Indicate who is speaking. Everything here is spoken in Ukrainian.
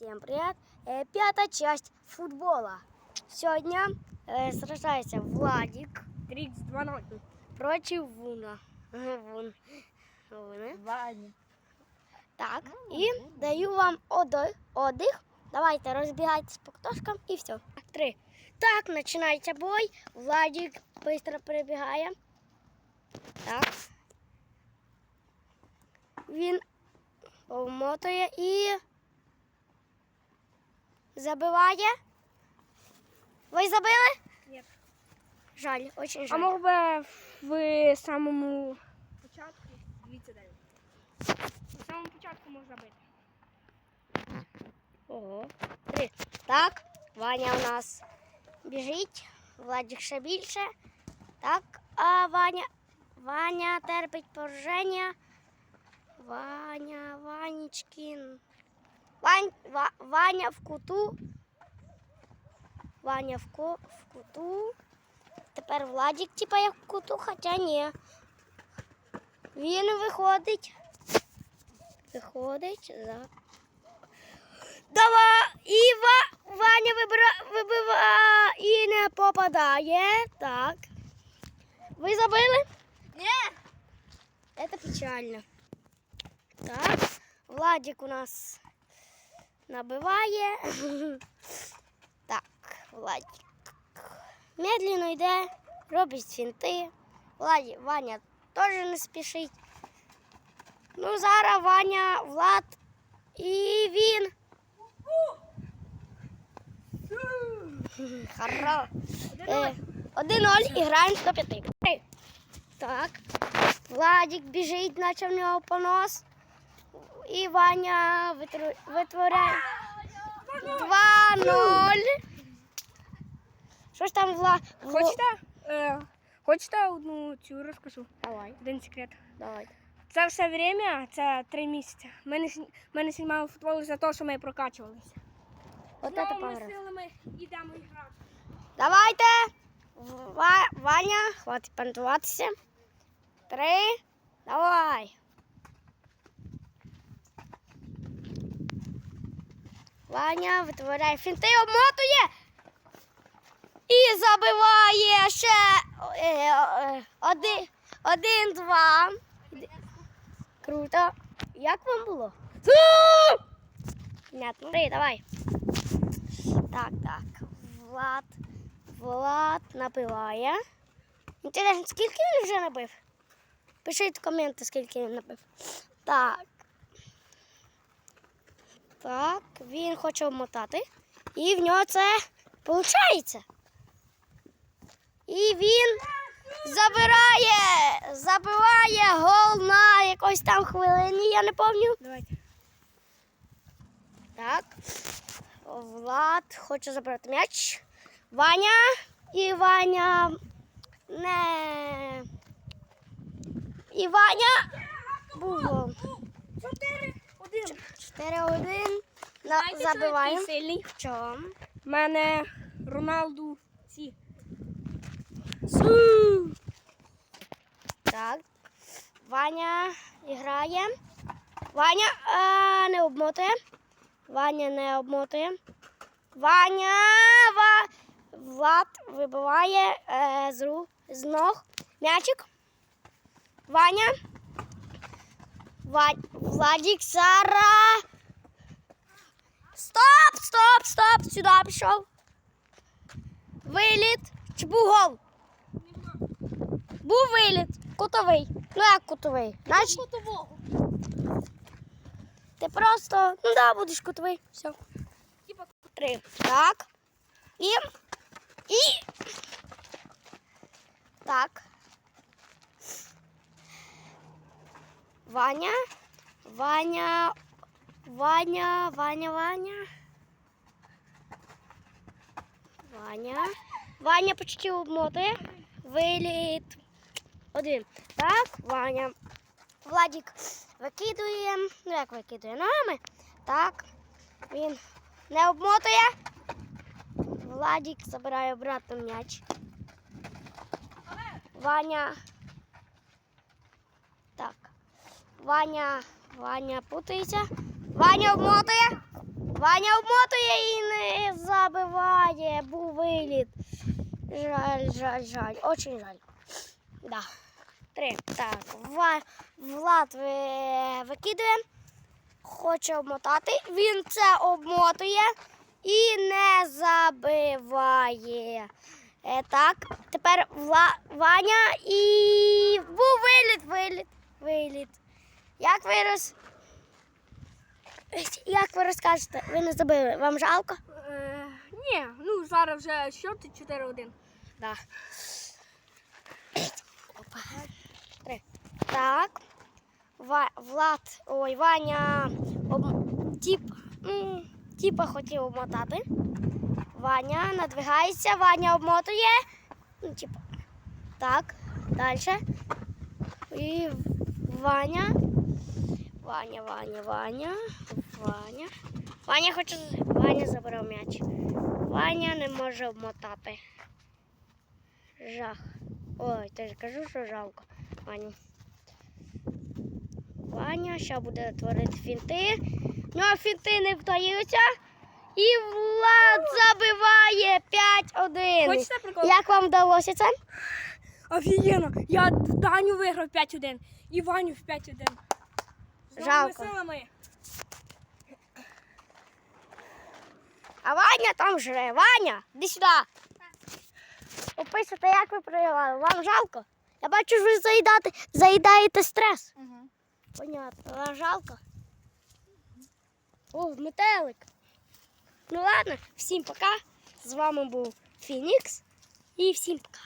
Speaker 1: Всем привет! Э, Пятая часть футбола. Сегодня э, сражается Владик
Speaker 2: Трикс 2-0.
Speaker 1: против Вуна. Вун. Вуна.
Speaker 2: Ваня.
Speaker 1: Так, і даю вам отдих. Давайте розбігайтесь по ктошкам і все. Три. Так, починається бой. Владик швидко перебігає. Так. Він обмотує і забиває. Ви забили?
Speaker 2: Ні.
Speaker 1: Жаль, дуже
Speaker 2: А мог би в самому початку дивіться далі. В самому початку можна бити.
Speaker 1: Ого. Три. Так, Ваня у нас біжить, Владик ще більше. Так, а Ваня. Ваня терпить пораження. Ваня, Ванечкін. Вань, Ва, Ваня в куту. Ваня в, ку, в куту. Тепер Владик, типа як в куту, хоча ні. Він виходить. Виходить за Давай, і Ва... Ваня вибира... вибива і не попадає. Так. Ви забили? Ні. Це печально. Так. Владик у нас набиває. Так, Владик. Медленно йде, робить фінти. Владі, Ваня теж не спішить. Ну, зараз Ваня, Влад і він. Хоро. Е, 1-0 і граємо до 5. Так. Владик біжить, наче в нього понос. І Ваня витворяє. 2-0. Що ж там Вла...
Speaker 2: Хочете? Е, хочете одну цю розкажу?
Speaker 1: Давай,
Speaker 2: Один секрет.
Speaker 1: давай.
Speaker 2: Це все время, це три місяці. Ми не, ми не знімали футбол за те, що ми прокачувалися.
Speaker 1: От це пограв.
Speaker 2: силами йдемо грати.
Speaker 1: Давайте. Ва- Ваня, хватить понтуватися. Три. Давай. Ваня витворяє фінти, обмотує. І забиває ще е, е, один, один, два. Круто. Як вам було? Понятно. Три, давай. Так, так. Влад. Влад набиває. Інтересно, скільки він вже набив? Пишіть в коменти, скільки він набив. Так. Так, він хоче обмотати. І в нього це виходить. І він забирає, забиває гол на якось там хвилині, я не пам'ятаю.
Speaker 2: Давайте.
Speaker 1: Так. Влад хоче забрати м'яч. Ваня і Ваня не. І Ваня був гол.
Speaker 2: Чотири, один.
Speaker 1: 4-1. На, забиваємо.
Speaker 2: сильний.
Speaker 1: В чому?
Speaker 2: У мене Роналду ці.
Speaker 1: Так. Ваня грає. Ваня а, не обмотує. Ваня не обмотує. Ваня Ва... Влад вибиває е, з, ру... з ног м'ячик. Ваня. Ва... Владик Сара. Стоп, стоп, стоп. Сюди пішов. Виліт. Чи був гол? Був виліт. Кутовий. Ну як кутовий? Значить,
Speaker 2: Фотового.
Speaker 1: ти просто. Ну да, будеш кутовий. Все.
Speaker 2: Типа
Speaker 1: Три. Так. І. І. Так. Ваня. Ваня. Ваня. Ваня. Ваня. Ваня. Ваня почти обмотує. Виліт. Один. Так, Ваня. Владик викидує. Ну як викидує ногами. Так. Він не обмотує. Владик забирає обратно м'яч. Ваня. Так. Ваня. Ваня путається. Ваня обмотує. Ваня обмотує і не забиває. Був виліт. Жаль, жаль, жаль. Очень жаль. Да. Три. Так. Ва... Влад ви... викидує. Хоче обмотати. Він це обмотує і не забиває. Е, так, тепер Вла... Ваня і був виліт, виліт, виліт. Як ви роз... Як ви розкажете? Ви не забили? Вам жалко?
Speaker 2: Е, ні, ну зараз вже счет 4-1.
Speaker 1: Да. Опа. Три. Так. Ва... Влад, ой, Ваня об... тіп... м, тіпа хотів обмотати. Ваня надвигається, Ваня обмотує. Ну, типа. Так, далі. І Ваня. Ваня, Ваня, Ваня. Ваня. Ваня хоче. Ваня забрав м'яч. Ваня не може обмотати. Жах. Ой, ти ж кажу, що жалко. Ваню. Ваня ще буде творити фінти. Ну, а фінти не вдаються. І Влад забиває 5-1.
Speaker 2: Хочете прикол?
Speaker 1: Як вам вдалося це?
Speaker 2: Офігенно! Я Даню виграв 5-1 і Ваню в 5-1.
Speaker 1: Жалко.
Speaker 2: силами.
Speaker 1: А Ваня там жре. Ваня, іди сюди. Описуйте, як ви програли. Вам жалко? Я бачу, що ви заїдати, заїдаєте стрес. Понятно. Вам жалко? О, метелик. Ну ладно, всім пока. З вами був Фінікс. І всім пока.